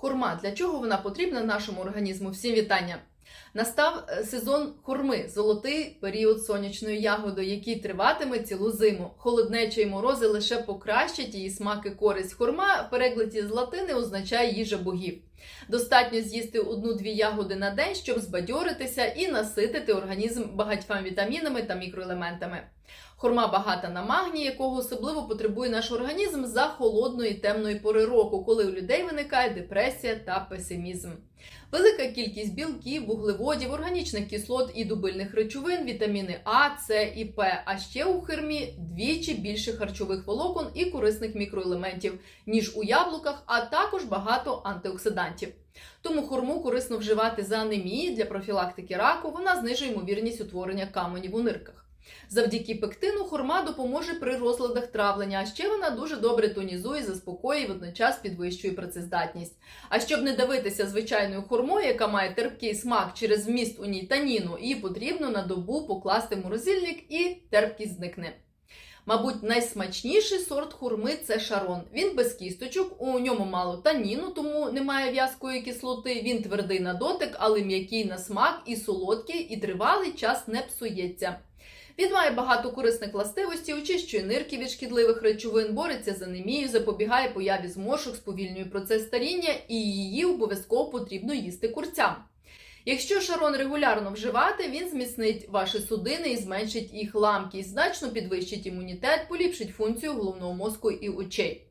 Хурма. Для чого вона потрібна нашому організму? Всім вітання! Настав е, сезон хурми, золотий період сонячної ягоди, який триватиме цілу зиму. Холоднеча й морози лише покращать її смак і користь. Хурма в перекладі з латини означає їжа богів. Достатньо з'їсти одну-дві ягоди на день, щоб збадьоритися і наситити організм багатьма вітамінами та мікроелементами. Хурма багата на магній, якого особливо потребує наш організм за холодної темної пори року, коли у людей виникає депресія та песимізм. Велика кількість білків, вуглеводів, органічних кислот і дубильних речовин, вітаміни А, С і П. А ще у хермі двічі більше харчових волокон і корисних мікроелементів, ніж у яблуках, а також багато антиоксидантів. Тому хурму корисно вживати за анемії для профілактики раку. Вона знижує ймовірність утворення каменів у нирках. Завдяки пектину хурма допоможе при розладах травлення, а ще вона дуже добре тонізує, заспокоює і водночас підвищує працездатність. А щоб не давитися звичайною хурмою, яка має терпкий смак через вміст у ній таніну, її потрібно на добу покласти в морозильник і терпкість зникне. Мабуть, найсмачніший сорт хурми це шарон. Він без кісточок, у ньому мало таніну, тому немає в'язкої кислоти. Він твердий на дотик, але м'який на смак і солодкий, і тривалий час не псується. Він має багато корисних властивостей, очищує нирки від шкідливих речовин, бореться з анемією, запобігає появі зморшок, сповільнює процес старіння, і її обов'язково потрібно їсти курцям. Якщо шарон регулярно вживати, він зміцнить ваші судини і зменшить їх ламкість, значно підвищить імунітет, поліпшить функцію головного мозку і очей.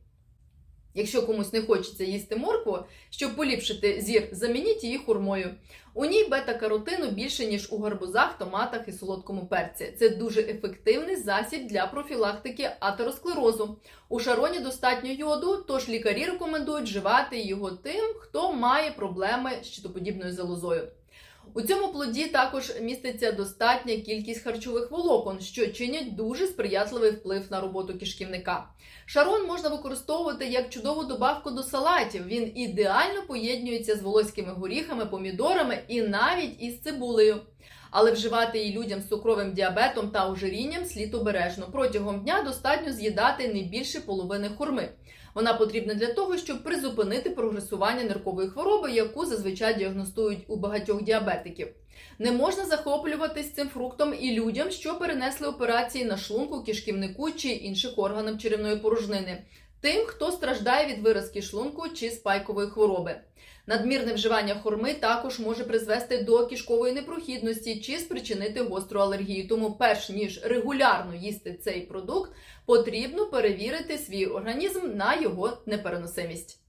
Якщо комусь не хочеться їсти моркву, щоб поліпшити зір, замініть її хурмою. У ній бета-каротину більше, ніж у гарбузах, томатах і солодкому перці. Це дуже ефективний засіб для профілактики атеросклерозу. У шароні достатньо йоду, тож лікарі рекомендують вживати його тим, хто має проблеми з щитоподібною залозою. У цьому плоді також міститься достатня кількість харчових волокон, що чинять дуже сприятливий вплив на роботу кишківника. Шарон можна використовувати як чудову добавку до салатів. Він ідеально поєднується з волоськими горіхами, помідорами і навіть із цибулею. Але вживати її людям з цукровим діабетом та ожирінням слід обережно. Протягом дня достатньо з'їдати не більше половини хурми. Вона потрібна для того, щоб призупинити прогресування ниркової хвороби, яку зазвичай діагностують у багатьох діабетиків. Не можна захоплюватись цим фруктом і людям, що перенесли операції на шлунку, кишківнику чи інших органах черевної порожнини. Тим, хто страждає від виразки шлунку чи спайкової хвороби. Надмірне вживання хурми також може призвести до кишкової непрохідності чи спричинити гостру алергію. Тому, перш ніж регулярно їсти цей продукт, потрібно перевірити свій організм на його непереносимість.